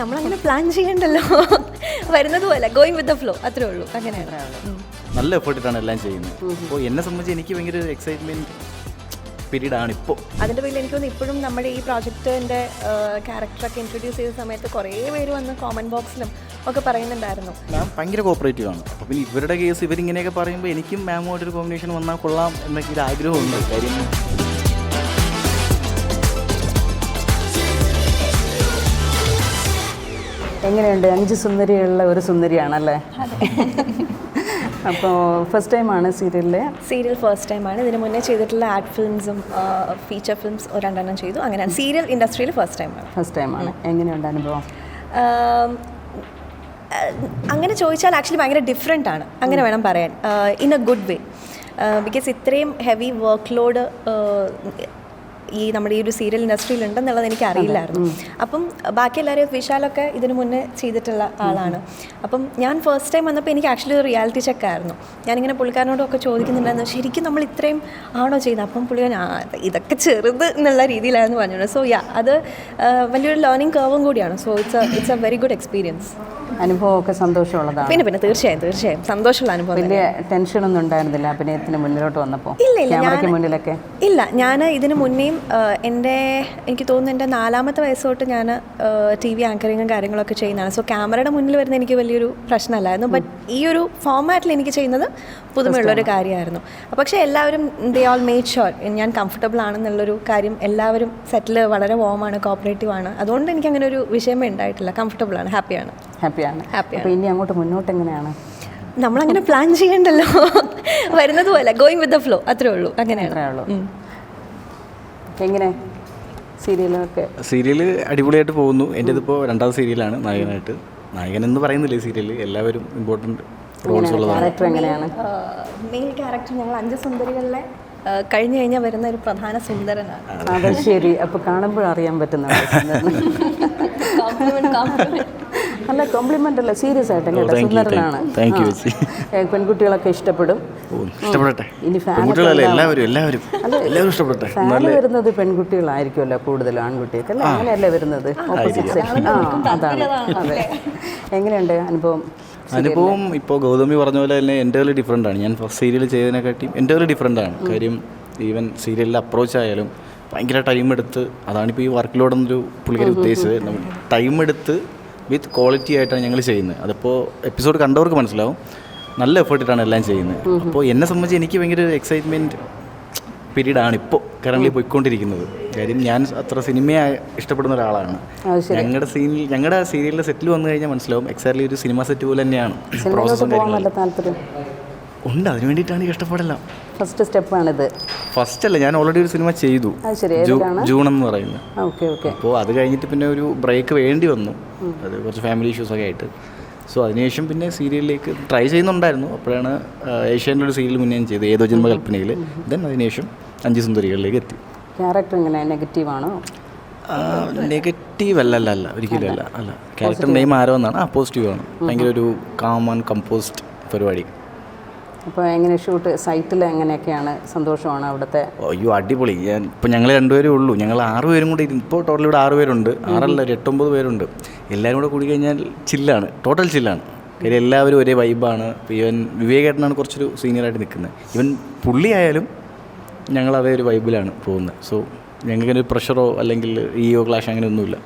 നമ്മളങ്ങനെ പ്ലാൻ ചെയ്യണ്ടല്ലോ. വരുന്നത് പോലെ ഗോയിങ് വിത്ത് ദ ഫ്ലോ അത്രേ ഉള്ളൂ. അങ്ങനെയാണ്. നല്ല എഫേർട്ടിട്ടാണ് എല്ലാം ചെയ്യുന്നത്. അപ്പോൾ എന്നെ സംബന്ധിച്ച് എനിക്ക് ഭയങ്കര എക്സൈറ്റ്മെന്റ് പീരീഡ് ആണ് ഇപ്പോൾ അതിന്റെ പേരിൽ എനിക്ക് തോന്നുന്നു ഇപ്പോഴും നമ്മുടെ ഈ പ്രോജക്റ്റിന്റെ ക്യാരക്ടറൊക്കെ ഇൻട്രൊഡ്യൂസ് ചെയ്ത സമയത്ത് കുറേ പേര് വന്ന് കോമൺ ബോക്സിലും ഒക്കെ പറയുന്നുണ്ടായിരുന്നു. മാം ഭയങ്കര കോപ്പറേറ്റീവ് ആണ്. അപ്പോൾ പിന്നെ ഇവരുടെ കേസ് ഇവരിങ്ങനെയൊക്കെ പറയുമ്പോൾ എനിക്കും മാമുമായിട്ടൊരു കോമ്പിനേഷൻ വന്നാൽ കൊള്ളാം എന്നൊക്കെ ഒരു ആഗ്രഹമുണ്ട്. കാര്യം എങ്ങനെയുണ്ട്? അഞ്ച് സുന്ദരിയുള്ള ഒരു സുന്ദരിയാണല്ലേ? അപ്പോൾ ഫസ്റ്റ് ടൈമാണ് സീരിയലിലെ. സീരിയൽ ഫസ്റ്റ് ടൈമാണ് ഇതിന് മുന്നേ ചെയ്തിട്ടുള്ള ആർട്ട് ഫിലിംസും ഫീച്ചർ ഫിലിംസ് രണ്ടെണ്ണം ചെയ്തു. അങ്ങനെയാണ് സീരിയൽ ഇൻഡസ്ട്രിയിൽ ഫസ്റ്റ് ടൈമാണ് ഫസ്റ്റ് ടൈമാണ് എങ്ങനെയുണ്ട് അനുഭവം? അങ്ങനെ ചോദിച്ചാൽ ആക്ച്വലി ഭയങ്കര ഡിഫറെന്റ് ആണ്. അങ്ങനെ വേണം പറയാൻ. In a good way because ഇത്രയും ഹെവി വർക്ക് ലോഡ് ഈ നമ്മുടെ ഈ ഒരു സീരിയൽ ഇൻഡസ്ട്രിയിൽ ഉണ്ടെന്നുള്ളത് എനിക്ക് അറിയില്ലായിരുന്നു അപ്പം ബാക്കി എല്ലാവരും വിശാലൊക്കെ ഇതിനു മുന്നേ ചെയ്തിട്ടുള്ള ആളാണ്. അപ്പം ഞാൻ ഫസ്റ്റ് ടൈം വന്നപ്പോൾ എനിക്ക് ആക്ച്വലി ഒരു റിയാലിറ്റി ചെക്ക് ആയിരുന്നു. ഞാനിങ്ങനെ പുള്ളിക്കാരനോടൊക്കെ ചോദിക്കുന്നുണ്ടായിരുന്നു ശരിക്കും നമ്മൾ ഇത്രയും ആണോ ചെയ്യുന്നത് അപ്പം പുള്ളി ഞാൻ ഇതൊക്കെ ചെറുത് എന്നുള്ള രീതിയിലായിരുന്നു പറഞ്ഞത് സോ യാ അത് വലിയൊരു ലേണിംഗ് കർവും കൂടിയാണ്. So it's it's a very good experience അനുഭവമൊക്കെ സന്തോഷമുള്ളതാണ്. പിന്നെ പിന്നെ തീർച്ചയായും തീർച്ചയായും. സന്തോഷമുള്ള അനുഭവം വലിയ ടെൻഷനൊന്നും ഉണ്ടായിരുന്നില്ല അഭിനയത്തിന് മുന്നിലോട്ട് വന്നപ്പോൾ ഇല്ല ക്യാമറയ്ക്ക് മുന്നിലൊക്കെ? ഇല്ല ഞാൻ ഇതിന് മുന്നേയും എന്റെ എനിക്ക് തോന്നുന്നു എന്റെ നാലാമത്തെ വയസ്സ് തൊട്ട് ഞാൻ ടി വി ആങ്കറിങ്ങും കാര്യങ്ങളൊക്കെ ചെയ്യുന്നതാണ്. സോ ക്യാമറയുടെ മുന്നിൽ വരുന്ന എനിക്ക് വലിയൊരു പ്രശ്നമല്ലായിരുന്നു. ബട്ട് ഈ ഒരു ഫോമാറ്റിൽ എനിക്ക് ചെയ്യുന്നത് പുതുമയുള്ളൊരു കാര്യമായിരുന്നു. പക്ഷേ എല്ലാവരും ദേ ഓൾ മേഡ് ഷുവർ ഞാൻ കംഫർട്ടബിൾ ആണെന്നുള്ളൊരു കാര്യം എല്ലാവരും സെറ്റിൽ വളരെ വോമാണ് കോപ്പറേറ്റീവ് ആണ്. അതുകൊണ്ട് എനിക്ക് അങ്ങനെ ഒരു വിഷയമേ ഉണ്ടായിട്ടില്ല. കംഫർട്ടബിൾ ആണ് ഹാപ്പിയാണ് ഹാപ്പിയാണ്. അപ്പോൾ ഇനി അങ്ങോട്ട് മുന്നോട്ട് എങ്ങനെയാണ് നമ്മളങ്ങനെ പ്ലാൻ ചെയ്യണ്ടല്ലോ. വരുന്നത് പോലെ ഗോയിങ് വിത്ത് ദ ഫ്ലോ അത്രേ ഉള്ളൂ. അങ്ങനെയാണ്. അത്രേ ഉള്ളൂ. എങ്ങനെ? സീരിയലൊക്കെ? സീരിയൽ അടിപൊളിയായിട്ട് പോകുന്നു. എന്റെ ഇതിപ്പോൾ രണ്ടാമത്തെ സീരിയലാണ് നായകനായിട്ട്. നായകൻ എന്ന് പറയുന്നില്ലേ സീരിയൽ എല്ലാവരും ഇമ്പോർട്ടന്റ് റോൾസ് ഉള്ളതാണ്. ക്യാരക്ടർ എങ്ങനെയാണ്? മെയിൻ ക്യാരക്ടർ ഞങ്ങൾ അഞ്ച് സുന്ദരികളിലെ കഴിഞ്ഞു കഴിഞ്ഞാൽ വരുന്ന ഒരു പ്രധാന സുന്ദരനാണ്. അത് ശരി. അപ്പോൾ കാണുമ്പോൾ അറിയാൻ പറ്റുന്നുണ്ട് Compliment, കോംപ്ലിമെന്റ് അല്ല? സീരിയസ് ആയിട്ട് കേട്ടോ. thank you, സുന്ദരനാണ്. പെൺകുട്ടികളൊക്കെ ഇഷ്ടപ്പെടും. ഇഷ്ടപ്പെടട്ടെ. ഇനി എല്ലാവരും എല്ലാവരും. എല്ലാവരും ഇഷ്ടപ്പെടട്ടെ. ഫാമിലി വരുന്നത് പെൺകുട്ടികളായിരിക്കുമല്ലോ കൂടുതൽ ആൺകുട്ടിയൊക്കെ അല്ലേ? അങ്ങനെയല്ലേ വരുന്നത്? ഓപ്പോസിറ്റ് അതാണ് അതെ. എങ്ങനെയുണ്ട് അനുഭവം? അനുഭവം ഇപ്പോൾ ഗൗതമി പറഞ്ഞ പോലെ തന്നെ എന്റെ ഡിഫറെന്റ് ആണ്. ഞാൻ ഫസ്റ്റ് സീരിയൽ ചെയ്തതിനെക്കാട്ടിയും എന്റെ ഡിഫറെന്റ് ആണ്. കാര്യം ഈവൻ സീരിയലിൽ അപ്രോച്ച് ആയാലും ഭയങ്കര ടൈം എടുത്ത് അതാണിപ്പോൾ ഈ വർക്ക് ലോഡ് എന്നൊരു പുള്ളിക്കാരി ഉദ്ദേശിച്ചത്. ടൈം എടുത്ത് വിത്ത് ക്വാളിറ്റി ആയിട്ടാണ് ഞങ്ങൾ ചെയ്യുന്നത്. അതിപ്പോൾ എപ്പിസോഡ് കണ്ടവർക്ക് മനസ്സിലാവും. നല്ല എഫേർട്ടിട്ടാണ് എല്ലാം ചെയ്യുന്നത്. അപ്പോൾ എന്നെ സംബന്ധിച്ച് എനിക്ക് ഭയങ്കര ഒരു എക്സൈറ്റ്മെന്റ് പീരീഡ് ആണ് ഇപ്പോൾ കറണ്ട്ലി പോയിക്കൊണ്ടിരിക്കുന്നത്. കാര്യം ഞാൻ അത്ര സിനിമയെ ഇഷ്ടപ്പെടുന്ന ഒരാളാണ്. ഞങ്ങളുടെ സീനിൽ ഞങ്ങളുടെ സീരിയലിലെ സെറ്റിൽ വന്നു കഴിഞ്ഞാൽ മനസ്സിലാവും. എക്സാക്ട്ലി ഒരു സിനിമ സെറ്റ് പോലെ തന്നെയാണ്. പ്രോസസ്സും കാര്യങ്ങളും. ഉണ്ട് അതിന് വേണ്ടിയിട്ടാണ് ഈ കഷ്ടപ്പാടെല്ലാം. ഫസ്റ്റ് സ്റ്റെപ്പാണിത് ഫസ്റ്റ് അല്ല ഞാൻ ഓൾറെഡി ഒരു സിനിമ ചെയ്തു. അത് ശരി. ജൂ- ഏതാണ് ജൂൺ എന്ന് പറയുന്നത്. Okay okay. അപ്പോൾ അത് കഴിഞ്ഞിട്ട് പിന്നെ ഒരു ബ്രേക്ക് വേണ്ടി വന്നു. അത് കുറച്ച് ഫാമിലി ഇഷ്യൂസ് ഒക്കെ ആയിട്ട്. സോ അതിനുശേഷം പിന്നെ സീരിയലിലേക്ക് ട്രൈ ചെയ്യുന്നുണ്ടായിരുന്നു. അപ്പോഴാണ് ഏഷ്യാന്റെ ഒരു സീരിയൽ മുന്നേ ഞാൻ ചെയ്തത് ഏതോ ജന്മ കൽപ്പനയിൽ ദെൻ അതിനുശേഷം അഞ്ച് സുന്ദരികളിലേക്ക് എത്തി. ക്യാരക്ടർ എങ്ങനെ? നെഗറ്റീവാണോ നെഗറ്റീവ് അല്ല അല്ല അല്ല. ഒരിക്കലും അല്ല അല്ല. ക്യാരക്ടർ നെയിം ആരോ എന്നാണ്. ആ പോസിറ്റീവ് ആണ്. ഭയങ്കര ഒരു കാം ആൻഡ് കമ്പോസ്റ്റ് പരിപാടി. അപ്പോൾ എങ്ങനെ ഷൂട്ട്? സൈറ്റിൽ എങ്ങനെയൊക്കെയാണ് സന്തോഷമാണ് അവിടുത്തെ? അയ്യോ അടിപൊളി. ഇപ്പോൾ ഇപ്പം ഞങ്ങൾ രണ്ടുപേരേ ഉള്ളൂ. ഞങ്ങൾ ആറ് പേരും കൂടി ഇപ്പോൾ ടോട്ടൽ ഇവിടെ ആറ് പേരുണ്ട്. ആറല്ല ഒരു എട്ടൊമ്പത് പേരുണ്ട്. എല്ലാവരും കൂടെ കൂടി കഴിഞ്ഞാൽ ചില്ലാണ്. ടോട്ടൽ ചില്ലാണ്. കാര്യം എല്ലാവരും ഒരേ വൈബാണ് ഇവൻ വിവേകേട്ടനാണ് കുറച്ചൊരു സീനിയറായിട്ട് നിൽക്കുന്നത് ഇവൻ പുള്ളിയായാലും ഞങ്ങൾ അതേ ഒരു വൈബിലാണ് പോകുന്നത് സോ ഞങ്ങൾക്ക് ഒരു പ്രഷറോ അല്ലെങ്കിൽ ഈയോ ക്ലാഷ് അങ്ങനെ ഒന്നുമില്ല.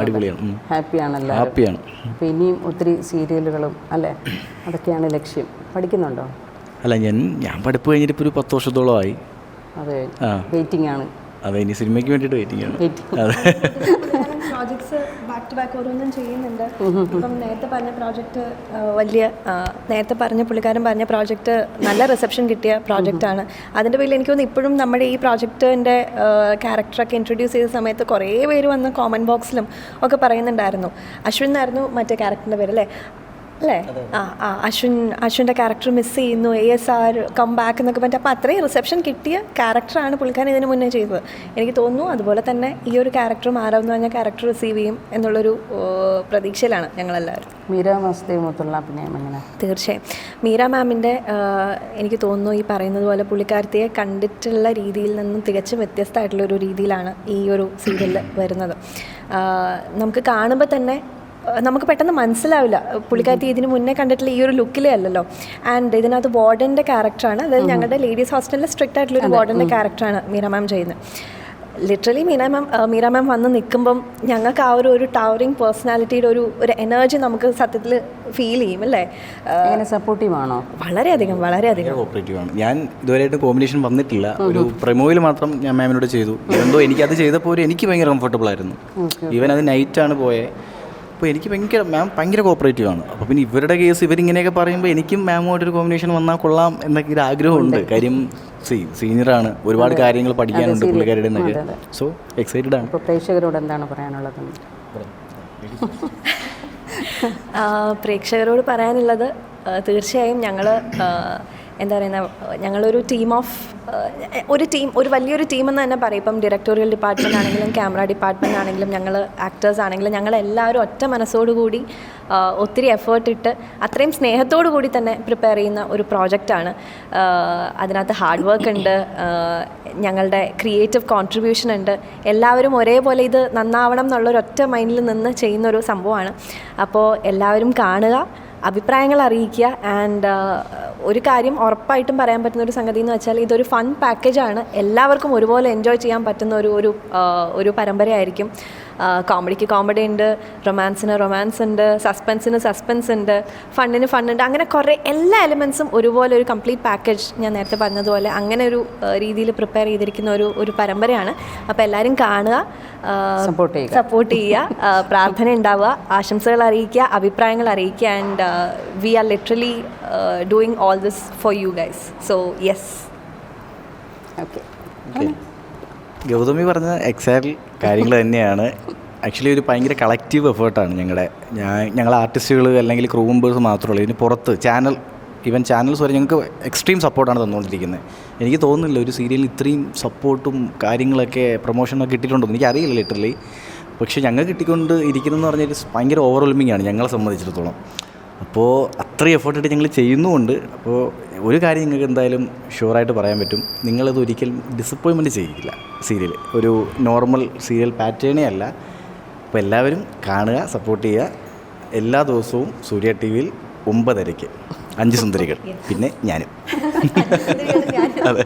അടിപൊളിയാണ്. ഹാപ്പിയാണല്ലോ ഹാപ്പിയാണ് അപ്പോൾ ഇനിയും ഒത്തിരി സീരിയലുകളും അല്ലേ? അതൊക്കെയാണ് ലക്ഷ്യം. പഠിക്കുന്നുണ്ടോ? അല്ല ഞാൻ ഞാൻ പഠിപ്പ് കഴിഞ്ഞിട്ട് ഇപ്പോൾ ഒരു പത്ത് വർഷത്തോളമായി അതെ വെയിറ്റിംഗ് ആണ്. അതെ ഇനി സിനിമയ്ക്ക് വേണ്ടിയിട്ട് വെയിറ്റിംഗ് ആണ്. അതെ. പ്രോജക്ട്സ് ബാക്ക് ടു ബാക്ക് ഓരോന്നും ചെയ്യുന്നുണ്ട്. ഇപ്പം നേരത്തെ പറഞ്ഞ പ്രോജക്റ്റ് വലിയ നേരത്തെ പറഞ്ഞ പുള്ളിക്കാരൻ പറഞ്ഞ പ്രോജക്റ്റ് നല്ല റിസപ്ഷൻ കിട്ടിയ പ്രോജക്റ്റ് ആണ്. അതിന്റെ പേരിൽ എനിക്ക് തോന്നുന്നു ഇപ്പോഴും നമ്മുടെ ഈ പ്രോജക്റ്റിന്റെ ക്യാരക്ടറൊക്കെ ഇൻട്രൊഡ്യൂസ് ചെയ്ത സമയത്ത് കുറേ പേര് വന്ന് കോമന്റ് ബോക്സിലും ഒക്കെ പറയുന്നുണ്ടായിരുന്നു. അശ്വിൻ എന്നായിരുന്നു മറ്റേ ക്യാരക്ടറിന്റെ പേര് അല്ലേ? അല്ലേ? ആ ആ അശ്വിൻ അശ്വിന്റെ ക്യാരക്ടർ മിസ് ചെയ്യുന്നു A S R come back എന്നൊക്കെ പറ്റും അപ്പോൾ അത്രയും റിസപ്ഷൻ കിട്ടിയ ക്യാരക്ടറാണ് പുള്ളിക്കാരൻ ഇതിന് മുന്നേ ചെയ്തത്. എനിക്ക് തോന്നുന്നു അതുപോലെ തന്നെ ഈ ഒരു ക്യാരക്ടറും ആരാവെന്ന് പറഞ്ഞ ക്യാരക്ടർ റിസീവ് ചെയ്യും എന്നുള്ളൊരു പ്രതീക്ഷയിലാണ് ഞങ്ങളെല്ലാവരും. മീര അഭിനയം എങ്ങനെ? തീർച്ചയായും. മീര മാമിന്റെ എനിക്ക് തോന്നുന്നു ഈ പറയുന്നത് പോലെ പുള്ളിക്കാരത്തിയെ കണ്ടിട്ടുള്ള രീതിയിൽ നിന്നും തികച്ചും വ്യത്യസ്തമായിട്ടുള്ള ഒരു രീതിയിലാണ് ഈ ഒരു സീരിയലിൽ വരുന്നത്. നമുക്ക് കാണുമ്പോൾ തന്നെ നമുക്ക് പെട്ടെന്ന് മനസ്സിലാവില്ല. പുള്ളിക്കാരത്തി ഇതിന് മുന്നേ കണ്ടിട്ടുള്ള ഈ ഒരു ലുക്കിലേ അല്ലല്ലോ. ആൻഡ് ഇതിനകത്ത് വാർഡന്റെ ക്യാരക്ടറാണ് അതായത് ഞങ്ങളുടെ ലേഡീസ് ഹോസ്റ്റലിൽ സ്ട്രിക്റ്റ് ആയിട്ടുള്ള ഒരു വാർഡന്റെ ക്യാരക്ടറാണ് മീര മാം ചെയ്യുന്നത്. Literally Meena ma'am Meera ma'am വന്ന് നിൽക്കുമ്പം ഞങ്ങൾക്ക് ആ ഒരു ഒരു ടവറിങ് പേഴ്സണാലിറ്റിയുടെ ഒരു ഒരു എനർജി നമുക്ക് സത്യത്തിൽ ഫീൽ ചെയ്യും അല്ലേ? എങ്ങനെ സപ്പോർട്ടീവ് ആണോ? വളരെയധികം വളരെയധികം. ഭയങ്കര കോപ്പറേറ്റീവ് ആണ്. ഞാൻ ഇതുവരെയായിട്ട് കോമ്പിനേഷൻ വന്നിട്ടില്ല. ഒരു പ്രമോയിൽ മാത്രം ഞാൻ മാമിനോട് ചെയ്തു. എന്തോ എനിക്കത് ചെയ്തപ്പോൾ എനിക്ക് ഭയങ്കര കംഫർട്ടബിൾ ആയിരുന്നു. ഈവൻ അത് നൈറ്റാണ് പോയത് അപ്പോൾ എനിക്ക് ഭയങ്കര മാം ഭയങ്കര കോപ്പറേറ്റീവ് ആണ്. അപ്പോൾ പിന്നെ ഇവരുടെ കേസ് ഇവരിങ്ങനെയൊക്കെ പറയുമ്പോൾ എനിക്കും മാമുമായിട്ടൊരു കോമ്പിനേഷൻ വന്നാൽ കൊള്ളാം എന്നൊക്കെ ഒരു ആഗ്രഹമുണ്ട്. കാര്യം സീ സീനിയറാണ് ഒരുപാട് കാര്യങ്ങൾ പഠിക്കാനുണ്ട് പുള്ളിക്കാരുടെ എന്നൊക്കെ സോ എക്സൈറ്റഡ് ആണ്. പ്രേക്ഷകരോട് എന്താണ് പറയാനുള്ളത്? പ്രേക്ഷകരോട് പറയാനുള്ളത് തീർച്ചയായും ഞങ്ങൾ എന്താ പറയുന്ന ഞങ്ങളൊരു ടീം ഓഫ് ഒരു ടീം ഒരു വലിയൊരു ടീം എന്ന് തന്നെ പറയും. ഇപ്പം ഡയറക്ടോറിയൽ ഡിപ്പാർട്ട്മെന്റ് ആണെങ്കിലും ക്യാമറ ഡിപ്പാർട്ട്മെന്റ് ആണെങ്കിലും ഞങ്ങൾ ആക്ടേഴ്സ് ആണെങ്കിലും ഞങ്ങൾ എല്ലാവരും ഒറ്റ മനസ്സോടുകൂടി ഒത്തിരി എഫേർട്ട് ഇട്ട് അത്രയും സ്നേഹത്തോടു കൂടി തന്നെ പ്രിപ്പയർ ചെയ്യുന്ന ഒരു പ്രോജക്റ്റാണ് അതിനകത്ത് ഹാർഡ് വർക്ക് ഉണ്ട്. ഞങ്ങളുടെ ക്രിയേറ്റീവ് കോൺട്രിബ്യൂഷൻ ഉണ്ട്. എല്ലാവരും ഒരേപോലെ ഇത് നന്നാവണം എന്നുള്ളൊരൊറ്റ മൈൻഡിൽ നിന്ന് ചെയ്യുന്നൊരു സംഭവമാണ്. അപ്പോൾ എല്ലാവരും കാണുക. അഭിപ്രായങ്ങൾ അറിയിക്കുക. ആൻഡ് ഒരു കാര്യം ഉറപ്പായിട്ടും പറയാൻ പറ്റുന്ന ഒരു സംഗതി എന്ന് വെച്ചാൽ ഇതൊരു ഫൺ പാക്കേജാണ് എല്ലാവർക്കും ഒരുപോലെ എൻജോയ് ചെയ്യാൻ പറ്റുന്ന ഒരു ഒരു ഒരു പരമ്പരയായിരിക്കും. കോമഡിക്ക് കോമഡി ഉണ്ട് റൊമാൻസിന് റൊമാൻസ് ഉണ്ട് സസ്പെൻസിന് സസ്പെൻസ് ഉണ്ട് ഫണ്ണിന് ഫണ്ണുണ്ട് അങ്ങനെ കുറേ എല്ലാ എലിമെൻസും ഒരുപോലെ ഒരു കംപ്ലീറ്റ് പാക്കേജ് ഞാൻ നേരത്തെ പറഞ്ഞതുപോലെ അങ്ങനെ ഒരു രീതിയിൽ പ്രിപ്പയർ ചെയ്തിരിക്കുന്ന ഒരു ഒരു പരമ്പരയാണ്. അപ്പോൾ എല്ലാവരും കാണുക സപ്പോർട്ട് ചെയ്യുക. സപ്പോർട്ട് ചെയ്യുക പ്രാർത്ഥന ഉണ്ടാവുക ആശംസകൾ അറിയിക്കുക അഭിപ്രായങ്ങൾ അറിയിക്കുക and we are literally doing all this for you guys so yes okay okay Gautami പറഞ്ഞ എക്സാക്ട് കാര്യങ്ങൾ തന്നെയാണ്. ആക്ച്വലി ഒരു ഭയങ്കര കളക്റ്റീവ് എഫേർട്ടാണ് ഞങ്ങളുടെ ഞാൻ ഞങ്ങൾ ആർട്ടിസ്റ്റുകൾ അല്ലെങ്കിൽ ക്രൂ മെമ്പേഴ്സ് മാത്രമല്ല ഇതിന് പുറത്ത് ചാനൽ ഈവൻ ചാനൽസ് വരെ ഞങ്ങൾക്ക് എക്സ്ട്രീം സപ്പോർട്ടാണ് തന്നുകൊണ്ടിരിക്കുന്നത്. എനിക്ക് തോന്നുന്നില്ല ഒരു സീരിയലിൽ ഇത്രയും സപ്പോർട്ടും കാര്യങ്ങളൊക്കെ പ്രൊമോഷനൊക്കെ കിട്ടിയിട്ടുണ്ടോ എനിക്ക് അറിയില്ല ലിറ്ററലി പക്ഷേ ഞങ്ങൾ കിട്ടിക്കൊണ്ട് ഇരിക്കുന്നതെന്ന് പറഞ്ഞാൽ ഭയങ്കര ഓവർവെൽമിംഗ് ആണ് ഞങ്ങളെ സംബന്ധിച്ചിടത്തോളം. അപ്പോൾ അത്രയും എഫേർട്ടായിട്ട് ഞങ്ങൾ ചെയ്യുന്നുമുണ്ട്. അപ്പോൾ ഒരു കാര്യം നിങ്ങൾക്ക് എന്തായാലും ഷുവറായിട്ട് പറയാൻ പറ്റും. നിങ്ങളത് ഒരിക്കലും ഡിസപ്പോയിൻമെന്റ് ചെയ്യില്ല സീരിയൽ ഒരു നോർമൽ സീരിയൽ പാറ്റേണേ അല്ല. അപ്പോൾ എല്ലാവരും കാണുക സപ്പോർട്ട് ചെയ്യുക. എല്ലാ ദിവസവും സൂര്യ ടി വിയിൽ ഒമ്പതരയ്ക്ക്. അഞ്ച് സുന്ദരികൾ. പിന്നെ ഞാനും. അതെ.